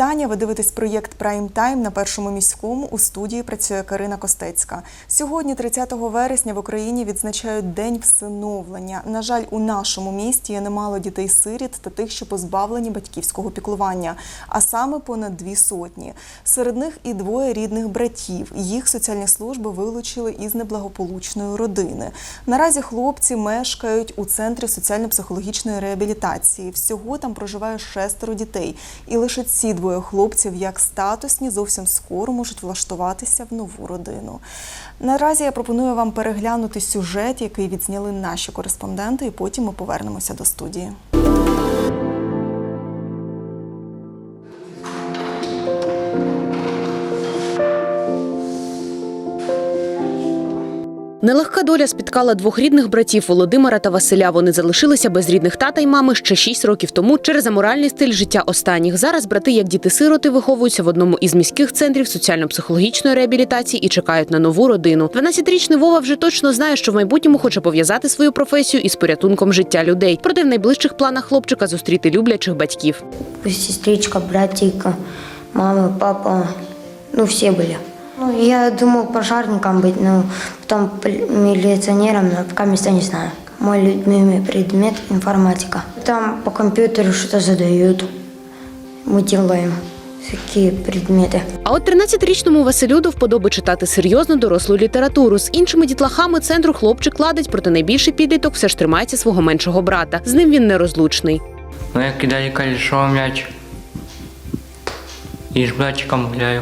Вітання. Ви дивитесь проєкт Прайм Тайм на першому міському. У студії працює Карина Костецька. Сьогодні, 30 вересня, в Україні відзначають День всиновлення. На жаль, у нашому місті є немало дітей-сиріт та тих, що позбавлені батьківського піклування, а саме понад дві сотні. Серед них і двоє рідних братів. Їх соціальні служби вилучили із неблагополучної родини. Наразі хлопці мешкають у центрі соціально-психологічної реабілітації. Всього там проживає шестеро дітей, і лише ці двоє хлопців, як статусні, зовсім скоро можуть влаштуватися в нову родину. Наразі я пропоную вам переглянути сюжет, який відзняли наші кореспонденти, і потім ми повернемося до студії. Нелегка доля спіткала двох рідних братів Володимира та Василя. Вони залишилися без рідних тата й мами ще шість років тому через аморальний стиль життя останніх. Зараз брати, як діти-сироти, виховуються в одному із міських центрів соціально-психологічної реабілітації і чекають на нову родину. 12-річний Вова вже точно знає, що в майбутньому хоче пов'язати свою професію із порятунком життя людей. Проте в найближчих планах хлопчика зустріти люблячих батьків. сестричка, братик, мама, папа, ну все были. Ну, я думал пожарником быть, но потом пол- милиционером, но пока места не знаю. Мой любимый предмет – информатика. Там по компьютеру что-то задают, мы делаем такие предметы. А от 13-річному Василю до вподоби читати серйозну дорослу літературу. З іншими дітлахами центру хлопчик ладить, проте найбільший підліток все ж тримається свого меншого брата. З ним він нерозлучний. Ну, я кидаю колесо мяч. І з братиком гуляю.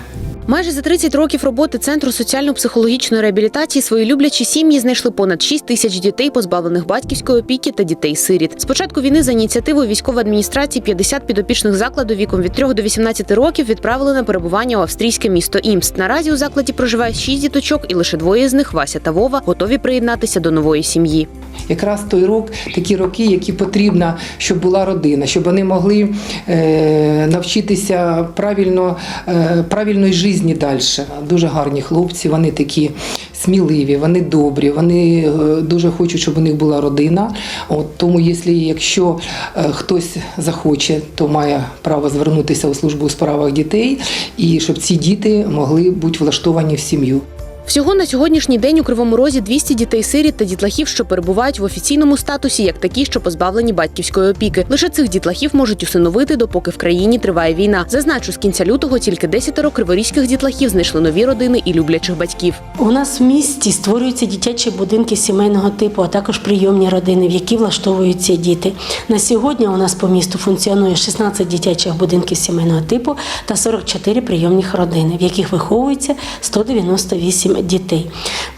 Майже за 30 років роботи центру соціально-психологічної реабілітації свої люблячі сім'ї знайшли понад 6 тисяч дітей, позбавлених батьківської опіки та дітей-сиріт. З початку війни за ініціативою військової адміністрації 50 підопічних закладу віком від 3 до 18 років відправили на перебування у австрійське місто Імст. Наразі у закладі проживає 6 діточок, і лише двоє з них Вася та Вова готові приєднатися до нової сім'ї. Якраз той рок, такі роки, які потрібно, щоб була родина, щоб вони могли е, навчитися правильно, е, правильної житті далі. Дуже гарні хлопці, вони такі сміливі, вони добрі, вони е, дуже хочуть, щоб у них була родина. От, тому, якщо, якщо е, хтось захоче, то має право звернутися у службу у справах дітей, і щоб ці діти могли бути влаштовані в сім'ю. Всього на сьогоднішній день у Кривому Розі 200 дітей-сиріт та дітлахів, що перебувають в офіційному статусі, як такі, що позбавлені батьківської опіки. Лише цих дітлахів можуть усиновити, допоки в країні триває війна. Зазначу, з кінця лютого тільки десятеро криворізьких дітлахів знайшли нові родини і люблячих батьків. У нас в місті створюються дитячі будинки сімейного типу, а також прийомні родини, в які влаштовуються діти. На сьогодні у нас по місту функціонує 16 дитячих будинків сімейного типу та 44 прийомних родини, в яких виховується 198 дітей.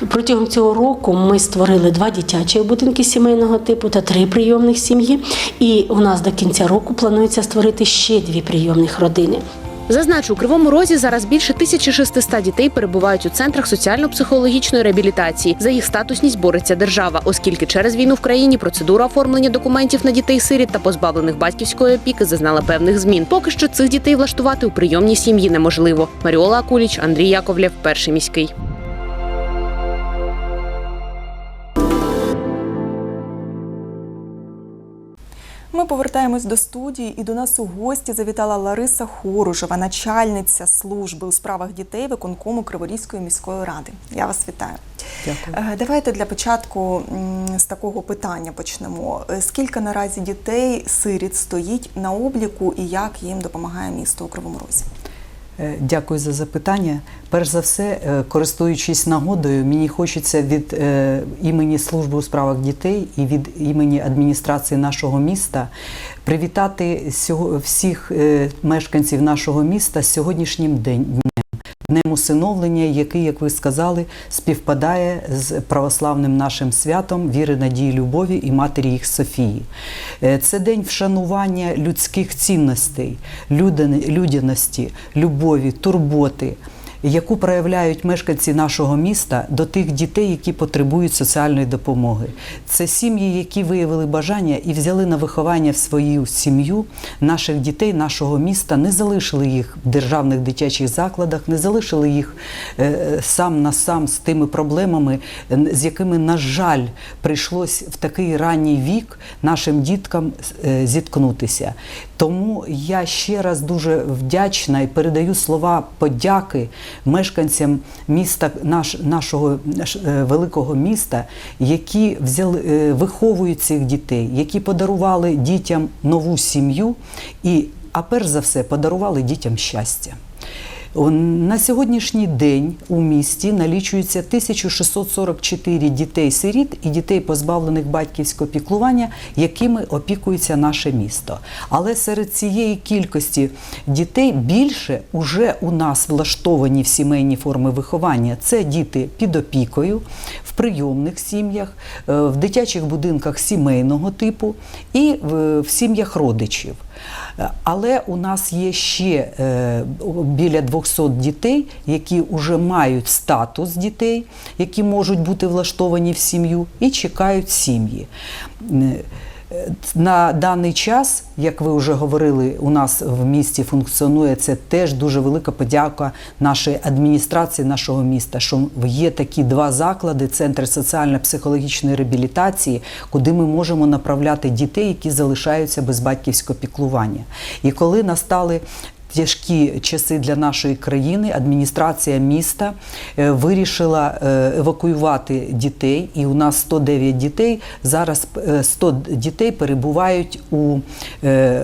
Протягом цього року ми створили два дитячі будинки сімейного типу та три прийомних сім'ї. І у нас до кінця року планується створити ще дві прийомних родини. Зазначу, у Кривому Розі зараз більше 1600 дітей перебувають у центрах соціально-психологічної реабілітації. За їх статусність бореться держава, оскільки через війну в країні процедура оформлення документів на дітей-сиріт та позбавлених батьківської опіки зазнала певних змін. Поки що цих дітей влаштувати у прийомній сім'ї неможливо. Маріола Акуліч, Андрій Яковлєв, перший міський. Ми повертаємось до студії, і до нас у гості завітала Лариса Хоружева, начальниця служби у справах дітей виконкому Криворізької міської ради. Я вас вітаю. Дякую. Е, Давайте для початку з такого питання почнемо. Е, Скільки наразі дітей сиріт стоїть на обліку і як їм допомагає місто у Кривому Розі? Е, Дякую за запитання. Перш за все, е, користуючись нагодою, мені хочеться від е, імені служби у справах дітей і від імені адміністрації нашого міста привітати всіх мешканців нашого міста з сьогоднішнім днем. Днем усиновлення, який, як ви сказали, співпадає з православним нашим святом віри, надії, любові і матері їх Софії. Е, Це день вшанування людських цінностей, людяності, любові, турботи. Яку проявляють мешканці нашого міста до тих дітей, які потребують соціальної допомоги. Це сім'ї, які виявили бажання і взяли на виховання в свою сім'ю наших дітей, нашого міста, не залишили їх в державних дитячих закладах, не залишили їх е, сам на сам з тими проблемами, з якими, на жаль, прийшлось в такий ранній вік нашим діткам е, зіткнутися. Тому я ще раз дуже вдячна і передаю слова подяки мешканцям міста наш, нашого наш, е, великого міста, які взяли, е, виховують цих дітей, які подарували дітям нову сім'ю і, а перш за все, подарували дітям щастя. На сьогоднішній день у місті налічується 1644 дітей-сиріт і дітей, позбавлених батьківського піклування, якими опікується наше місто. Але серед цієї кількості дітей більше уже у нас влаштовані в сімейні форми виховання. Це діти під опікою, в прийомних сім'ях, е, в дитячих будинках сімейного типу і в сім'ях родичів. Е, Але у нас є ще е, біля 200 дітей, які вже мають статус дітей, які можуть бути влаштовані в сім'ю і чекають сім'ї. На даний час, як ви вже говорили, у нас в місті функціонує це теж дуже велика подяка нашої адміністрації нашого міста, що є такі два заклади: центр соціально-психологічної реабілітації, куди ми можемо направляти дітей, які залишаються без батьківського піклування. І коли настали Тяжкі часи для нашої країни адміністрація міста е, вирішила е, евакуювати дітей, і у нас 109 дітей. Зараз е, 100 дітей перебувають у е,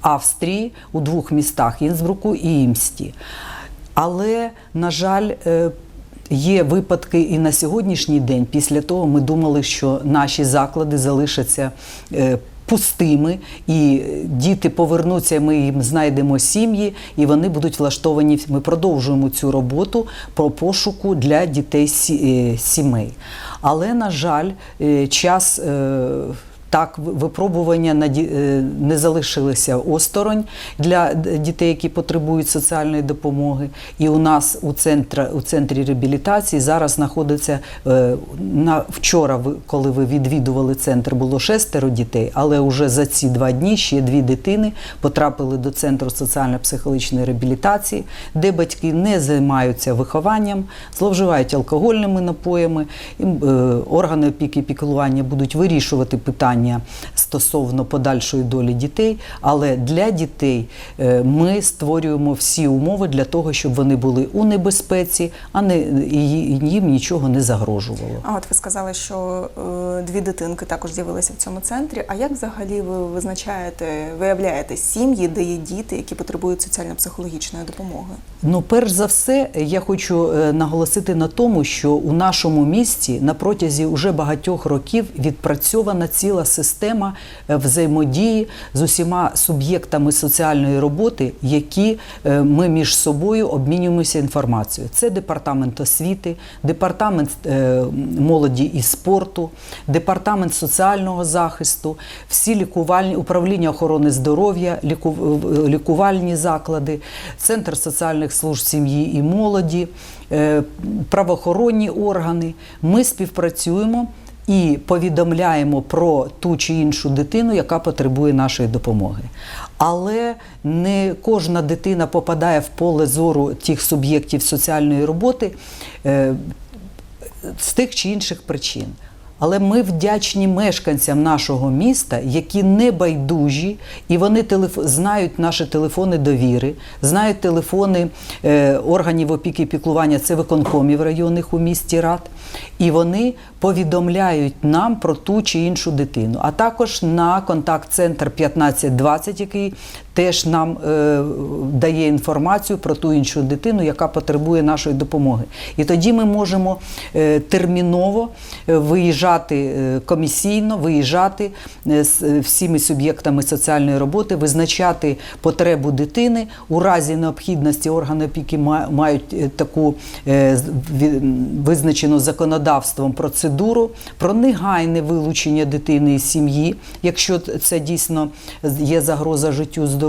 Австрії у двох містах Інсбруку і Імсті. Але, на жаль, е, Є випадки і на сьогоднішній день. Після того ми думали, що наші заклади залишаться е, пустими, і діти повернуться. Ми їм знайдемо сім'ї, і вони будуть влаштовані. Ми продовжуємо цю роботу про пошуку для дітей е, сімей. Але на жаль, е, час. Так, випробування е, не залишилися осторонь для дітей, які потребують соціальної допомоги. І у нас у, центра, у центрі реабілітації зараз знаходиться е, на вчора, коли ви відвідували центр, було шестеро дітей, але вже за ці два дні ще дві дитини потрапили до центру соціально-психологічної реабілітації, де батьки не займаються вихованням, зловживають алкогольними напоями. Е, органи опіки і піклування будуть вирішувати питання стосовно подальшої долі дітей. Але для дітей е, ми створюємо всі умови для того, щоб вони були у небезпеці, а не їм нічого не загрожувало. А от ви сказали, що е, дві дитинки також з'явилися в цьому центрі. А як взагалі ви визначаєте, виявляєте сім'ї, де є діти, які потребують соціально-психологічної допомоги? Ну, перш за все, я хочу е, наголосити на тому, що у нашому місті на протязі уже багатьох років відпрацьована ціла система е, взаємодії з усіма суб'єктами соціальної роботи, які е, ми між собою обмінюємося інформацією. Це департамент освіти, департамент е, молоді і спорту, департамент соціального захисту, всі лікувальні управління охорони здоров'я, ліку- лікувальні заклади, центр соціальних служб сім'ї і молоді, правоохоронні органи. Ми співпрацюємо. І повідомляємо про ту чи іншу дитину, яка потребує нашої допомоги. Але не кожна дитина попадає в поле зору тих суб'єктів соціальної роботи е, з тих чи інших причин. Але ми вдячні мешканцям нашого міста, які не байдужі, і вони телеф... знають наші телефони довіри, знають телефони е, органів опіки і піклування, це виконкомів районних у місті Рад. І вони повідомляють нам про ту чи іншу дитину. А також на контакт-центр 1520, який теж нам е, дає інформацію про ту іншу дитину, яка потребує нашої допомоги. І тоді ми можемо е, терміново е, виїжджати е, комісійно, виїжджати е, з всіми суб'єктами соціальної роботи, визначати потребу дитини. У разі необхідності органи опіки мають таку е, визначену законодавством процедуру про негайне вилучення дитини із сім'ї, якщо це дійсно є загроза життю, здоров'ю.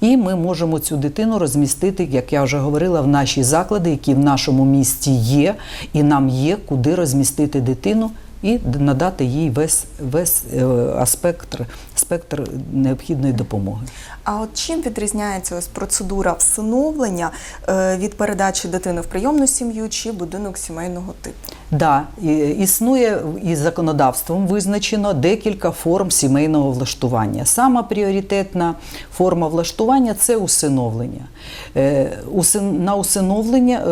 І ми можемо цю дитину розмістити, як я вже говорила, в наші заклади, які в нашому місті є, і нам є куди розмістити дитину. І надати їй весь, весь е, аспект, спектр необхідної допомоги. А от чим відрізняється ось процедура всиновлення е, від передачі дитини в прийомну сім'ю чи будинок сімейного типу? Да, існує і законодавством визначено декілька форм сімейного влаштування. Сама пріоритетна форма влаштування це усиновлення. Е, усин- На усиновлення е,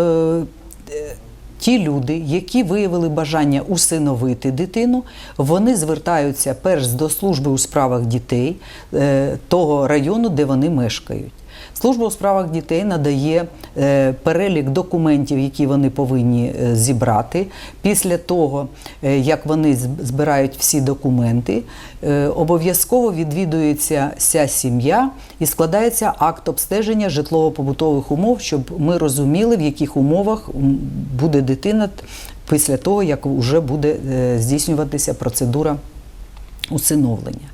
е, ті люди, які виявили бажання усиновити дитину, вони звертаються перш до служби у справах дітей е, того району, де вони мешкають. Служба у справах дітей надає е, перелік документів, які вони повинні е, зібрати. Після того, е, як вони збирають всі документи, обов'язково відвідується вся сім'я і складається акт обстеження житлово-побутових умов, щоб ми розуміли, в яких умовах буде дитина після того, як вже буде здійснюватися процедура усиновлення.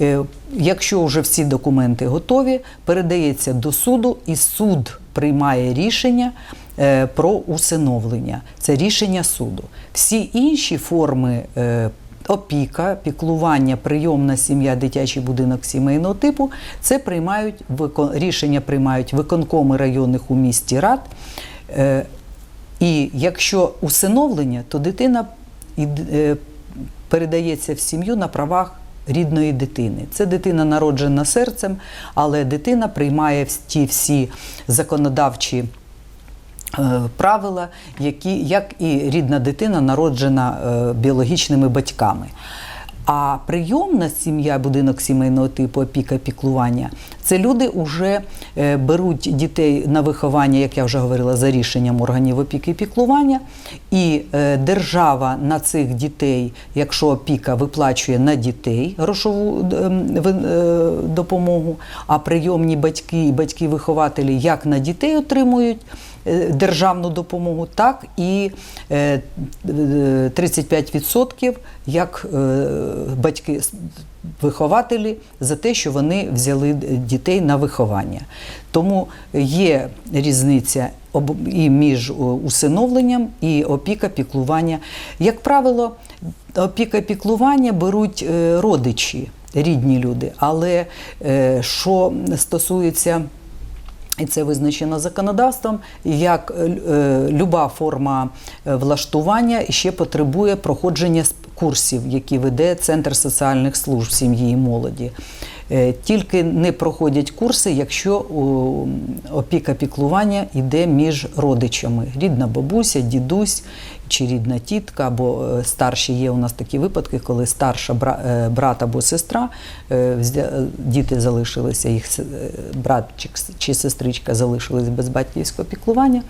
Е, Якщо вже всі документи готові, передається до суду, і суд приймає рішення е, про усиновлення. Це рішення суду. Всі інші форми. е, Опіка, піклування, прийомна сім'я, дитячий будинок сімейного типу це приймають рішення приймають виконкоми районних у місті рад. І якщо усиновлення, то дитина передається в сім'ю на правах рідної дитини. Це дитина народжена серцем, але дитина приймає ті всі законодавчі е, правила, які, як і рідна дитина, народжена е, біологічними батьками. А прийомна сім'я, будинок сімейного типу, опіка, піклування це люди вже е, беруть дітей на виховання, як я вже говорила, за рішенням органів опіки і піклування. І е, держава на цих дітей, якщо опіка виплачує на дітей грошову ем, е, допомогу, а прийомні батьки і батьки-вихователі як на дітей отримують державну допомогу, так і е, е, 35% як батьки вихователі за те, що вони взяли дітей на виховання. Тому є різниця і між усиновленням і опіка піклування. Як правило, опіка піклування беруть е, родичі, рідні люди. Але е, що стосується і це визначено законодавством, як е, е, люба форма е, влаштування ще потребує проходження курсів, які веде Центр соціальних служб сім'ї і молоді. Е, Тільки не проходять курси, якщо опіка піклування йде між родичами: рідна бабуся, дідусь чи рідна тітка, або е, старші. Є у нас такі випадки, коли старша е, брат або сестра, діти залишилися, їх брат чи сестричка залишились без батьківського піклування,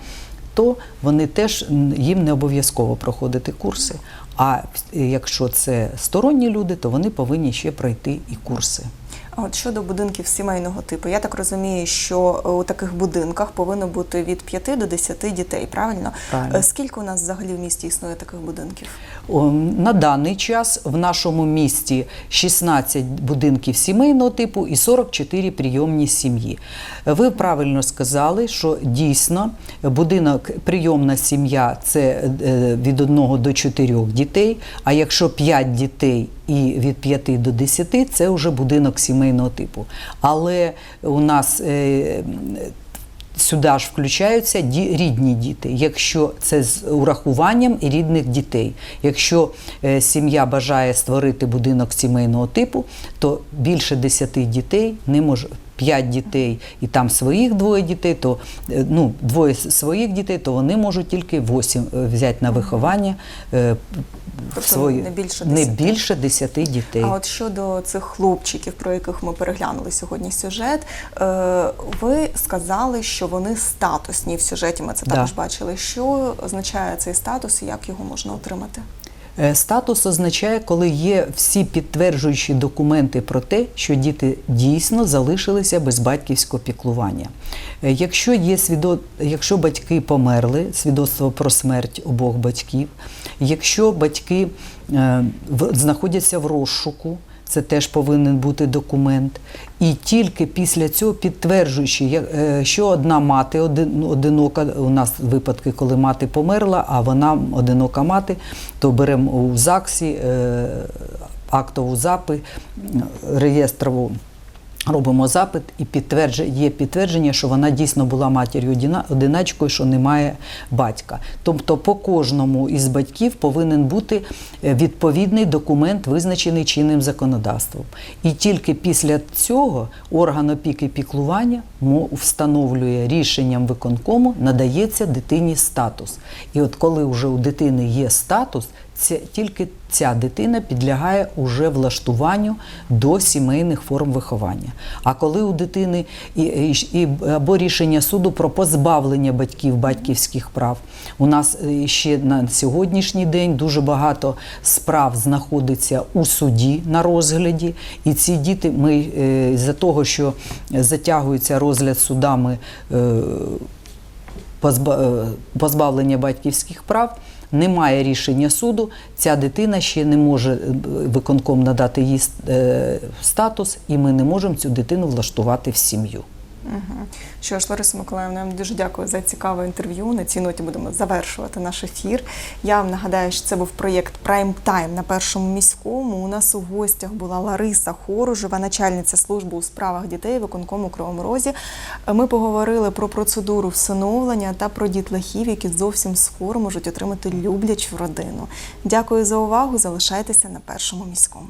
то вони теж їм не обов'язково проходити курси. А е, якщо це сторонні люди, то вони повинні ще пройти і курси. От щодо будинків сімейного типу, я так розумію, що е, у таких будинках повинно бути від 5 до 10 дітей, правильно? Правильно. Е, Скільки у нас взагалі в місті існує таких будинків? На даний час в нашому місті 16 будинків сімейного типу і 44 прийомні сім'ї. Ви правильно сказали, що дійсно будинок прийомна сім'я це е, від 1 до 4 дітей. А якщо 5 дітей і від 5 до 10 це вже будинок сімейного типу. Але у нас е, Сюди ж включаються рідні діти, якщо це з урахуванням рідних дітей. Якщо е, сім'я бажає створити будинок сімейного типу, то більше 10 дітей не може. 5 дітей і там своїх двоє дітей, то е, ну, двоє своїх дітей, то вони можуть тільки 8 взяти на виховання е, Тобто свої не більше не більше 10 дітей. А от щодо цих хлопчиків, про яких ми переглянули сьогодні сюжет, е, ви сказали, що вони статусні в сюжеті. Ми це Да. також бачили. Що означає цей статус і як його можна отримати? Е, Статус означає, коли є всі підтверджуючі документи про те, що діти дійсно залишилися без батьківського піклування. Е, Якщо є свідо... якщо батьки померли, свідоцтво про смерть обох батьків, якщо батьки е, знаходяться в розшуку, це теж повинен бути документ. І тільки після цього підтверджуючи, е, що одна мати один, одинока, у нас випадки, коли мати померла, а вона одинока мати, то беремо у ЗАГСі е, актову запис, реєстрову. Робимо запит і підтверджує, є підтвердження, що вона дійсно була матір'ю одиначкою, що немає батька. Тобто по кожному із батьків повинен бути е, відповідний документ, визначений чинним законодавством. І тільки після цього орган опіки піклування встановлює рішенням виконкому, надається дитині статус. І от коли вже у дитини є статус, це тільки ця дитина підлягає уже влаштуванню до сімейних форм виховання. А коли у дитини і, і, або рішення суду про позбавлення батьків батьківських прав, у нас е, ще на сьогоднішній день дуже багато справ знаходиться у суді на розгляді, і ці діти ми е, з-за того, що затягується розгляд судами. е, позбавлення батьківських прав, немає рішення суду, ця дитина ще не може е, виконком надати їй е, статус, і ми не можемо цю дитину влаштувати в сім'ю. Мгм. Що ж, Лариса Миколаївна, я вам дуже дякую за цікаве інтерв'ю. На цій ноті будемо завершувати наш ефір. Я вам нагадаю, що це був проєкт Prime Time на першому міському. У нас у гостях була Лариса Хоружева, начальниця служби у справах дітей виконкому Кривому Розі. Ми поговорили про процедуру всиновлення та про дітлахів, які зовсім скоро можуть отримати люблячу родину. Дякую за увагу. Залишайтеся на першому міському.